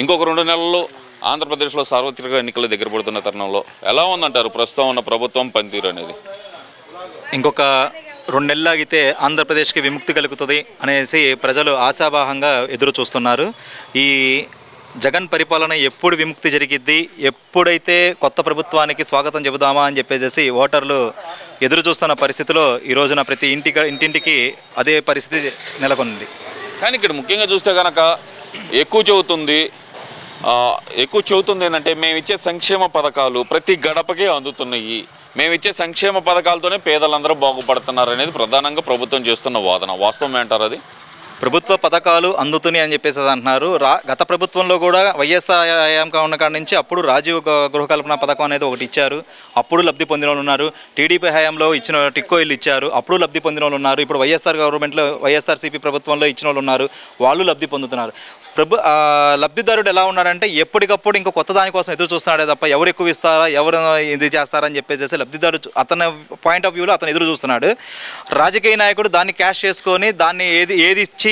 ఇంకొక రెండు నెలల్లో ఆంధ్రప్రదేశ్లో సార్వత్రిక ఎన్నికల దగ్గర పడుతున్న తరుణంలో ఎలా ఉందంటారు ప్రస్తుతం ఉన్న ప్రభుత్వం పనితీరు అనేది? ఇంకొక రెండు నెలలు ఆగితే ఆంధ్రప్రదేశ్కి విముక్తి కలుగుతుంది అనేసి ప్రజలు ఆశావాహంగా ఎదురు చూస్తున్నారు. ఈ జగన్ పరిపాలన ఎప్పుడు విముక్తి జరిగిద్ది ఎప్పుడైతే కొత్త ప్రభుత్వానికి స్వాగతం చెబుదామా అని చెప్పేసి ఓటర్లు ఎదురు చూస్తున్న పరిస్థితిలో ఈ రోజున ప్రతి ఇంటికి ఇంటింటికి అదే పరిస్థితి నెలకొంది. కానీ ఇక్కడ ముఖ్యంగా చూస్తే కనుక ఎక్కువ చెబుతుంది ఎక్కువ చెబుతుంది ఏంటంటే మేము ఇచ్చే సంక్షేమ పథకాలు ప్రతి గడపకే అందుతున్నాయి. మేము ఇచ్చే సంక్షేమ పథకాలతోనే పేదలందరూ బాగుపడుతున్నారు అనేది ప్రధానంగా ప్రభుత్వం చేస్తున్న వాదన. వాస్తవం ఏంటారు అది? ప్రభుత్వ పథకాలు అందుతున్నాయి అని చెప్పేసి అంటున్నారు. రా గత ప్రభుత్వంలో కూడా వైఎస్ఆర్ హయాంగా ఉన్న కాడ నుంచి అప్పుడు రాజీవ్ గృహకల్పన గృహ కల్పన పథకం అనేది ఒకటి ఇచ్చారు. అప్పుడు లబ్ధి పొందిన వాళ్ళు ఉన్నారు. టీడీపీ హయాంలో ఇచ్చిన టిక్కో ఇల్లు ఇచ్చారు. అప్పుడు లబ్ధి పొందిన వాళ్ళు ఉన్నారు. ఇప్పుడు వైఎస్ఆర్ గవర్నమెంట్లో వైఎస్ఆర్సీపీ ప్రభుత్వంలో ఇచ్చిన వాళ్ళు ఉన్నారు. వాళ్ళు లబ్ధి పొందుతున్నారు. ప్రభు లబ్ధిదారుడు ఎలా ఉన్నారంటే ఎప్పటికప్పుడు ఇంకో కొత్త దానికోసం ఎదురు చూస్తున్నాడే తప్ప ఎవరు ఎక్కువ ఇస్తారా ఎవరు ఇది చేస్తారని చెప్పేసి లబ్ధిదారుడు అతని పాయింట్ ఆఫ్ వ్యూలో అతను ఎదురు చూస్తున్నాడు. రాజకీయ నాయకుడు దాన్ని క్యాష్ చేసుకొని దాన్ని ఏది ఏది ఇచ్చి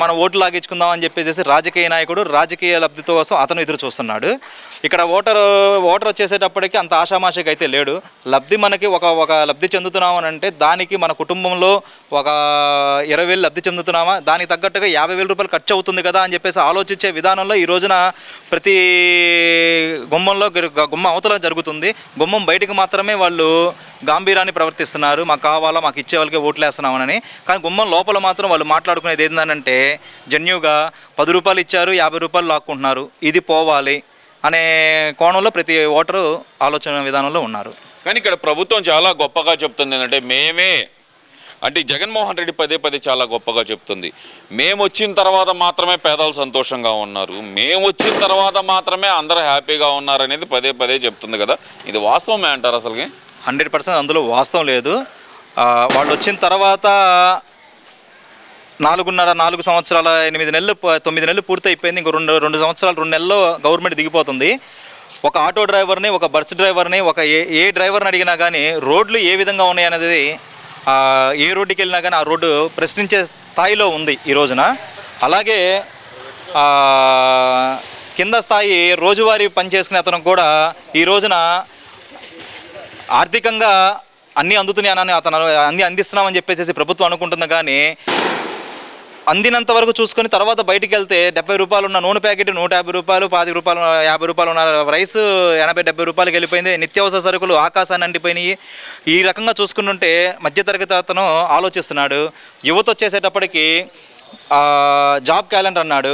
మనం ఓట్లు లాగించుకుందాం అని చెప్పేసి రాజకీయ నాయకుడు రాజకీయ లబ్ధితో కోసం అతను ఎదురు చూస్తున్నాడు. ఇక్కడ ఓటర్ ఓటర్ వచ్చేసేటప్పటికి అంత ఆషామాషిగా అయితే లేడు. లబ్ధి మనకి ఒక ఒక లబ్ధి చెందుతున్నాం అని అంటే దానికి మన కుటుంబంలో ఒక ఇరవై వేలు లబ్ధి చెందుతున్నామా? దానికి తగ్గట్టుగా యాభై వేల రూపాయలు ఖర్చు అవుతుంది కదా అని చెప్పేసి ఆలోచించే విధానంలో ఈ రోజున ప్రతి గుమ్మంలో గుమ్మ అవతల జరుగుతుంది. గుమ్మం బయటికి మాత్రమే వాళ్ళు గాంభీరాన్ని ప్రవర్తిస్తున్నారు. మాకు కావాలా మాకు ఇచ్చే వాళ్ళకి ఓట్లు వేస్తున్నామని కానీ గుమ్మం లోపల మాత్రం వాళ్ళు మాట్లాడుకునేది ఏంటంటే జన్యుగా పది రూపాయలు ఇచ్చారు యాభై రూపాయలు లాక్కుంటున్నారు. ఇది పోవాలి అనే కోణంలో ప్రతి ఓటరు ఆలోచన విధానంలో ఉన్నారు. కానీ ఇక్కడ ప్రభుత్వం చాలా గొప్పగా చెప్తుంది ఏంటంటే మేమే అంటే జగన్మోహన్ రెడ్డి పదే పదే చాలా గొప్పగా చెప్తుంది. మేము వచ్చిన తర్వాత మాత్రమే పేదలు సంతోషంగా ఉన్నారు. మేము వచ్చిన తర్వాత మాత్రమే అందరూ హ్యాపీగా ఉన్నారు అనేది పదే పదే చెప్తుంది కదా. ఇది వాస్తవమే అంటారు అసలుకి? హండ్రెడ్ పర్సెంట్ అందులో వాస్తవం లేదు. వాళ్ళు వచ్చిన తర్వాత నాలుగున్నర నాలుగు సంవత్సరాల ఎనిమిది నెలలు తొమ్మిది నెలలు పూర్తి అయిపోయింది ఇంకో రెండు రెండు సంవత్సరాలు రెండు నెలల్లో గవర్నమెంట్ దిగిపోతుంది. ఒక ఆటో డ్రైవర్ని ఒక బస్ డ్రైవర్ని ఒక ఏ ఏ డ్రైవర్ని అడిగినా కానీ రోడ్లు ఏ విధంగా ఉన్నాయి అనేది ఏ రోడ్డుకి వెళ్ళినా కానీ ఆ రోడ్డు ప్రశ్నించే స్థాయిలో ఉంది ఈ రోజున. అలాగే కింద స్థాయి రోజువారీ పనిచేసుకునే అతను కూడా ఈ రోజున ఆర్థికంగా అన్నీ అందుతున్నాయని అతను అన్ని అందిస్తున్నామని చెప్పేసి ప్రభుత్వం అనుకుంటుంది. కానీ అందినంత వరకు చూసుకొని తర్వాత బయటికి వెళ్తే డెబ్బై రూపాయలు ఉన్న నూనె ప్యాకెట్ నూట యాభై రూపాయలు పాతిక రూపాయలు యాభై రూపాయలు ఉన్న రైస్ ఎనభై డెబ్బై రూపాయలకి వెళ్ళిపోయింది. నిత్యావసర సరుకులు ఆకాశాన్ని అంటిపోయినాయి. ఈ రకంగా చూసుకుంటుంటే మధ్యతరగతి అతను ఆలోచిస్తున్నాడు. యువత వచ్చేసేటప్పటికి జాబ్ క్యాలెండర్ అన్నాడు.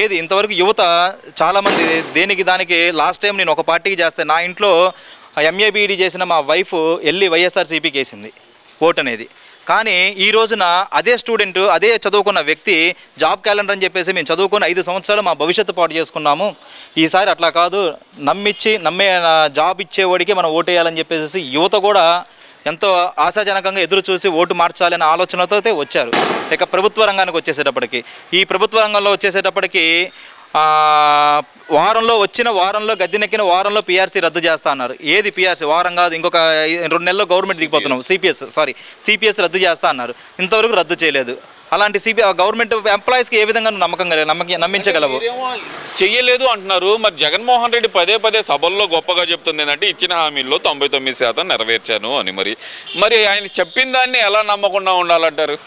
ఏది? ఇంతవరకు యువత చాలామంది దేనికి దానికి లాస్ట్ టైం నేను ఒక పార్టీకి చేస్తే నా ఇంట్లో ఎంఏబిఈడి చేసిన మా వైఫ్ వెళ్ళి వైఎస్ఆర్సీపీకి వేసింది ఓట్ అనేది కానీ ఈ రోజున అదే స్టూడెంట్ అదే చదువుకున్న వ్యక్తి జాబ్ క్యాలెండర్ అని చెప్పేసి మేము చదువుకుని ఐదు సంవత్సరాలు మా భవిష్యత్తు పాటు చేసుకున్నాము. ఈసారి అట్లా కాదు. నమ్మిచ్చి నమ్మే జాబ్ ఇచ్చేవాడికి మనం ఓటేయాలని చెప్పేసి యువత కూడా ఎంతో ఆశాజనకంగా ఎదురు చూసి ఓటు మార్చాలనే ఆలోచనతో వచ్చారు. ఇక ప్రభుత్వ రంగానికి వచ్చేసేటప్పటికి. ఈ ప్రభుత్వ రంగంలో వచ్చేసేటప్పటికి వారంలో వచ్చిన వారంలో గద్దెనెక్కిన వారంలో పీఆర్సీ రద్దు చేస్తా అన్నారు. ఏది పీఆర్సీ వారం కాదు ఇంకొక రెండు నెలల్లో గవర్నమెంట్ దిగిపోతున్నాం. సిపిఎస్ సారీ సిపిఎస్ రద్దు చేస్తా అన్నారు. ఇంతవరకు రద్దు చేయలేదు. అలాంటి సిపి గవర్నమెంట్ ఎంప్లాయీస్కి ఏ విధంగా నమ్మకం నమ్మక నమ్మించగలవు? చెయ్యలేదు అంటున్నారు. మరి జగన్మోహన్ రెడ్డి పదే పదే సభల్లో గొప్పగా చెప్తుంది ఏంటంటే ఇచ్చిన హామీల్లో తొంభై తొమ్మిది శాతం నెరవేర్చాను అని. మరి మరి ఆయన చెప్పిన దాన్ని ఎలా నమ్మకుండా ఉండాలంటారు?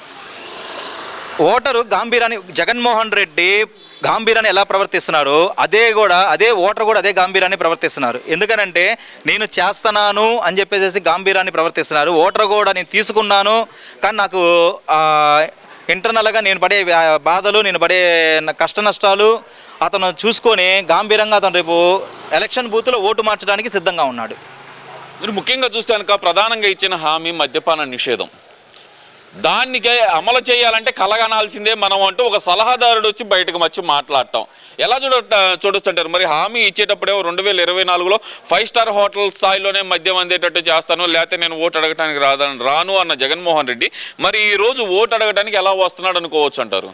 ఓటరు గాంభీరాన్ని జగన్మోహన్ రెడ్డి గాంభీరాన్ని ఎలా ప్రవర్తిస్తున్నారో అదే కూడా అదే ఓటర్ కూడా అదే గాంభీరాన్ని ప్రవర్తిస్తున్నారు. ఎందుకనంటే నేను చేస్తున్నాను అని చెప్పేసి గాంభీరాన్ని ప్రవర్తిస్తున్నారు. ఓటర్ కూడా నేను తీసుకున్నాను కానీ నాకు ఇంటర్నల్గా నేను పడే బాధలు నేను పడే కష్ట నష్టాలు అతను చూసుకొని గాంభీరంగా అతను రేపు ఎలక్షన్ బూత్లో ఓటు మార్చడానికి సిద్ధంగా ఉన్నాడు. మీరు ముఖ్యంగా చూస్తే కనుక ప్రధానంగా ఇచ్చిన హామీ మద్యపాన నిషేధం. దానికి అమలు చేయాలంటే కలగనాల్సిందే మనం అంటూ ఒక సలహాదారుడు వచ్చి బయటకు వచ్చి మాట్లాడటం. ఎలా చూడ చూడొచ్చు అంటారు మరి హామీ ఇచ్చేటప్పుడే రెండు వేల ఇరవై నాలుగులో ఫైవ్ స్టార్ హోటల్ స్థాయిలోనే మద్యం అందేటట్టు చేస్తాను లేకపోతే నేను ఓటు అడగటానికి రాదని రాను అన్న జగన్మోహన్ రెడ్డి. మరి ఈ రోజు ఓటు అడగటానికి ఎలా వస్తున్నాడు అనుకోవచ్చు అంటారు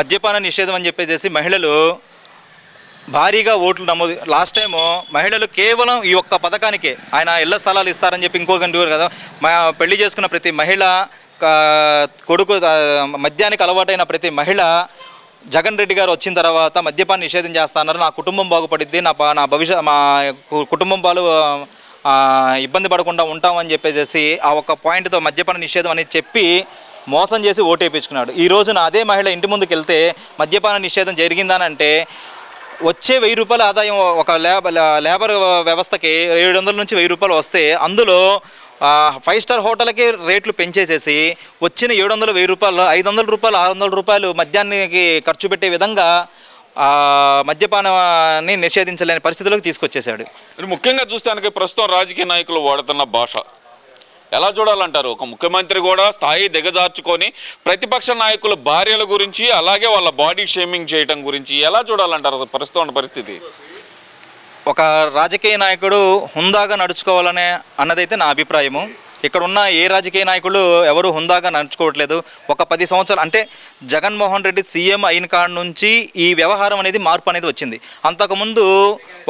మద్యపాన నిషేధం అని చెప్పేసి మహిళలు భారీగా ఓట్లు నమోదు లాస్ట్ టైము మహిళలు కేవలం ఈ ఒక్క పథకానికే ఆయన ఇళ్ళ స్థలాలు ఇస్తారని చెప్పి ఇంకొక కదా. మా పెళ్ళి చేసుకున్న ప్రతి మహిళ కొడుకు మద్యానికి అలవాటైన ప్రతి మహిళ జగన్ రెడ్డి గారు వచ్చిన తర్వాత మద్యపాన్ని నిషేధం చేస్తున్నారు నా కుటుంబం బాగుపడిద్ది నా నా భవిష్యత్ మా కు- కుటుంబం వాళ్ళు ఇబ్బంది పడకుండా ఉంటామని చెప్పేసి ఆ ఒక్క పాయింట్తో మద్యపాన నిషేధం అనేది చెప్పి మోసం చేసి ఓటేపించుకున్నాడు. ఈ రోజున అదే మహిళ ఇంటి ముందుకు వెళ్తే మద్యపాన నిషేధం జరిగిందానంటే వచ్చే వెయ్యి రూపాయల ఆదాయం ఒక లేబ లేబర్ వ్యవస్థకి ఏడు వందల నుంచి వెయ్యి రూపాయలు వస్తే అందులో ఫైవ్ స్టార్ హోటల్కి రేట్లు పెంచేసేసి వచ్చిన ఏడు వందలు వెయ్యి రూపాయలు ఐదు వందల రూపాయలు ఆరు వందల రూపాయలు మద్యానికి ఖర్చు పెట్టే విధంగా మద్యపానాన్ని నిషేధించలేని పరిస్థితుల్లోకి తీసుకొచ్చేసాడు ముఖ్యంగా చూస్తానికి ప్రస్తుతం రాజకీయ నాయకులు వాడుతున్న భాష. ఎలా చూడాలంటారు? ఒక ముఖ్యమంత్రి కూడా స్థాయి దిగజార్చుకొని ప్రతిపక్ష నాయకుల భార్యల గురించి అలాగే వాళ్ళ బాడీ షేమింగ్ చేయటం గురించి ఎలా చూడాలంటారు ప్రస్తుతం పరిస్థితి? ఒక రాజకీయ నాయకుడు హుందాగా నడుచుకోవాలనే అన్నదైతే నా అభిప్రాయము. ఇక్కడ ఉన్న ఏ రాజకీయ నాయకులు ఎవరు హుందాగా నడుచుకోవట్లేదు. ఒక పది సంవత్సరాలు అంటే జగన్మోహన్ రెడ్డి సీఎం అయిన కాడ నుంచి ఈ వ్యవహారం అనేది మార్పు అనేది వచ్చింది. అంతకుముందు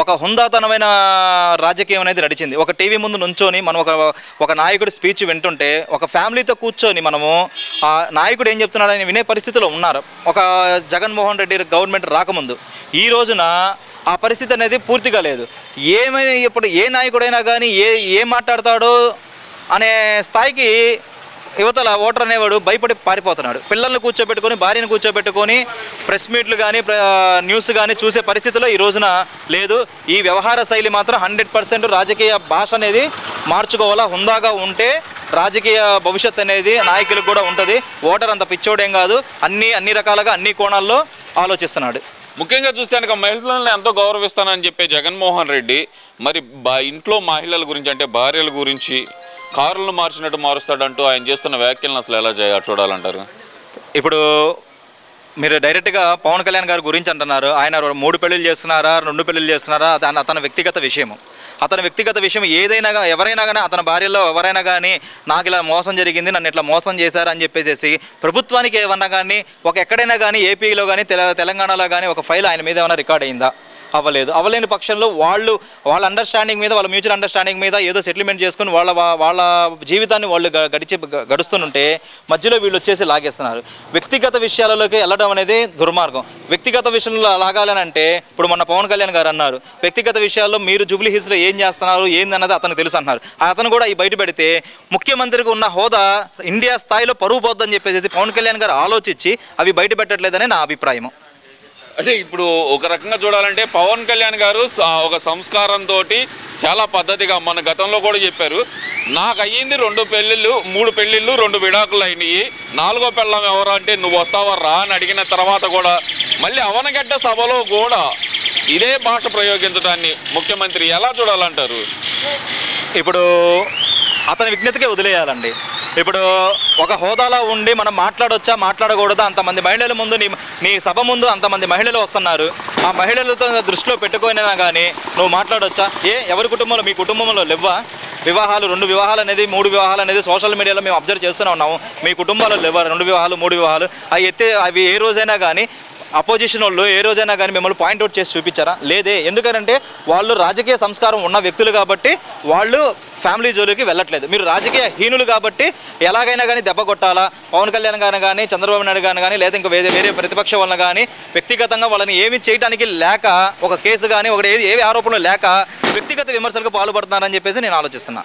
ఒక హుందాతనమైన రాజకీయం అనేది నడిచింది. ఒక టీవీ ముందు నుంచొని మనం ఒక ఒక నాయకుడి స్పీచ్ వింటుంటే ఒక ఫ్యామిలీతో కూర్చొని మనము ఆ నాయకుడు ఏం చెప్తున్నాడని వినే పరిస్థితిలో ఉన్నారు. ఒక జగన్మోహన్ రెడ్డి గవర్నమెంట్ రాకముందు. ఈ రోజున ఆ పరిస్థితి అనేది పూర్తిగా లేదు. ఏమైనా ఇప్పుడు ఏ నాయకుడైనా కానీ ఏ ఏం మాట్లాడతాడో అనే స్థాయికి యువతల ఓటర్ అనేవాడు భయపడి పారిపోతున్నాడు. పిల్లల్ని కూర్చోబెట్టుకొని భార్యను కూర్చోబెట్టుకొని ప్రెస్ మీట్లు కానీ న్యూస్ కానీ చూసే పరిస్థితిలో ఈ రోజున లేదు. ఈ వ్యవహార శైలి మాత్రం హండ్రెడ్ పర్సెంట్ రాజకీయ భాష అనేది మార్చుకోవాలా హుందాగా ఉంటే రాజకీయ భవిష్యత్ అనేది నాయకులకు కూడా ఉంటుంది. ఓటర్ అంత పిచ్చోడేం కాదు. అన్ని అన్ని రకాలుగా అన్ని కోణాల్లో ఆలోచిస్తున్నాడు. ముఖ్యంగా చూస్తానికి మహిళలను ఎంతో గౌరవిస్తానని చెప్పే జగన్మోహన్ రెడ్డి మరి బా ఇంట్లో మహిళల గురించి అంటే భార్యల గురించి కారులను మార్చినట్టు మారుస్తాడంటూ ఆయన చేస్తున్న వ్యాఖ్యలను అసలు ఎలా చేయ చూడాలంటారు? ఇప్పుడు మీరు డైరెక్ట్గా పవన్ కళ్యాణ్ గారి గురించి అంటున్నారు. ఆయన మూడు పెళ్ళిళ్ళు చేస్తున్నారా రెండు పెళ్ళిళ్ళు చేస్తున్నారా అతను అతని వ్యక్తిగత విషయము. అతని వ్యక్తిగత విషయం ఏదైనా ఎవరైనా కానీ అతని భార్యలో ఎవరైనా కానీ నాకు ఇలా మోసం జరిగింది నన్ను ఇట్లా మోసం చేశారు అని చెప్పేసి ప్రభుత్వానికి ఏమన్నా కానీ ఒక ఎక్కడైనా కానీ ఏపీలో కానీ తెల తెలంగాణలో కానీ ఒక ఫైల్ ఆయన మీద ఏమైనా రికార్డ్ అయిందా? అవ్వలేదు. అవ్వలేని పక్షంలో వాళ్ళు వాళ్ళ అండర్స్టాండింగ్ మీద వాళ్ళ మ్యూచువల్ అండర్స్టాండింగ్ మీద ఏదో సెటిల్మెంట్ చేసుకుని వాళ్ళ వాళ్ళ జీవితాన్ని వాళ్ళు గడిచి గడుస్తుంటే మధ్యలో వీళ్ళు వచ్చేసి లాగేస్తున్నారు. వ్యక్తిగత విషయాలలోకి వెళ్ళడం అనేది దుర్మార్గం. వ్యక్తిగత విషయంలో లాగాలని అంటే ఇప్పుడు మొన్న పవన్ కళ్యాణ్ గారు అన్నారు వ్యక్తిగత విషయాల్లో మీరు జూబ్లీ హిల్స్లో ఏం చేస్తున్నారు ఏందన్నది అతను తెలుసు అన్నారు. అతను కూడా ఈ బయట పెడితే ముఖ్యమంత్రికి ఉన్న హోదా ఇండియా స్థాయిలో పరువు పోద్దని చెప్పేసి పవన్ కళ్యాణ్ గారు ఆలోచించి అవి బయట పెట్టట్లేదని నా అభిప్రాయం అంటే ఇప్పుడు ఒక రకంగా చూడాలంటే పవన్ కళ్యాణ్ గారు ఒక సంస్కారంతో చాలా పద్ధతిగా మన గతంలో కూడా చెప్పారు. నాకు అయ్యింది రెండు పెళ్ళిళ్ళు మూడు పెళ్ళిళ్ళు రెండు విడాకులు అయినాయి. నాలుగో పెళ్ళం ఎవరు అంటే నువ్వు వస్తావా రా అని అడిగిన తర్వాత కూడా మళ్ళీ అవనగడ్డ సభలో కూడా ఇదే భాష ప్రయోగించడాన్ని ముఖ్యమంత్రి ఎలా చూడాలంటారు? ఇప్పుడు అతని విజ్ఞతకే వదిలేయాలండి. ఇప్పుడు ఒక హోదాలో ఉండి మనం మాట్లాడొచ్చా మాట్లాడకూడదా? అంతమంది మహిళల ముందు నీ నీ సభ ముందు అంతమంది మహిళలు వస్తున్నారు. ఆ మహిళలతో దృష్టిలో పెట్టుకోయినా కానీ నువ్వు మాట్లాడొచ్చా? ఏ ఎవరి కుటుంబంలో? మీ కుటుంబంలో లేవా వివాహాలు రెండు వివాహాలు అనేది మూడు వివాహాలు అనేది సోషల్ మీడియాలో మేము అబ్జర్వ్ చేస్తూనే ఉన్నాము. మీ కుటుంబాలు లేవా రెండు వివాహాలు మూడు వివాహాలు? అవి ఎత్తే అవి ఏ రోజైనా కానీ అపోజిషన్ వాళ్ళు ఏ రోజైనా కానీ మిమ్మల్ని పాయింట్అవుట్ చేసి చూపించారా? లేదే. ఎందుకంటే వాళ్ళు రాజకీయ సంస్కారం ఉన్న వ్యక్తులు కాబట్టి వాళ్ళు ఫ్యామిలీ జోలికి వెళ్ళట్లేదు. మీరు రాజకీయ హీనులు కాబట్టి ఎలాగైనా కానీ దెబ్బ కొట్టాలా? పవన్ కళ్యాణ్ గారిని కానీ చంద్రబాబు నాయుడు గారిని కానీ లేదా ఇంకా వేరే వేరే ప్రతిపక్ష వలన కానీ వ్యక్తిగతంగా వాళ్ళని ఏమి చేయడానికి లేక ఒక కేసు కానీ ఒకటి ఏది ఏవి ఆరోపణలు లేక వ్యక్తిగత విమర్శలకు పాల్పడుతున్నారని చెప్పేసి నేను ఆలోచిస్తున్నా.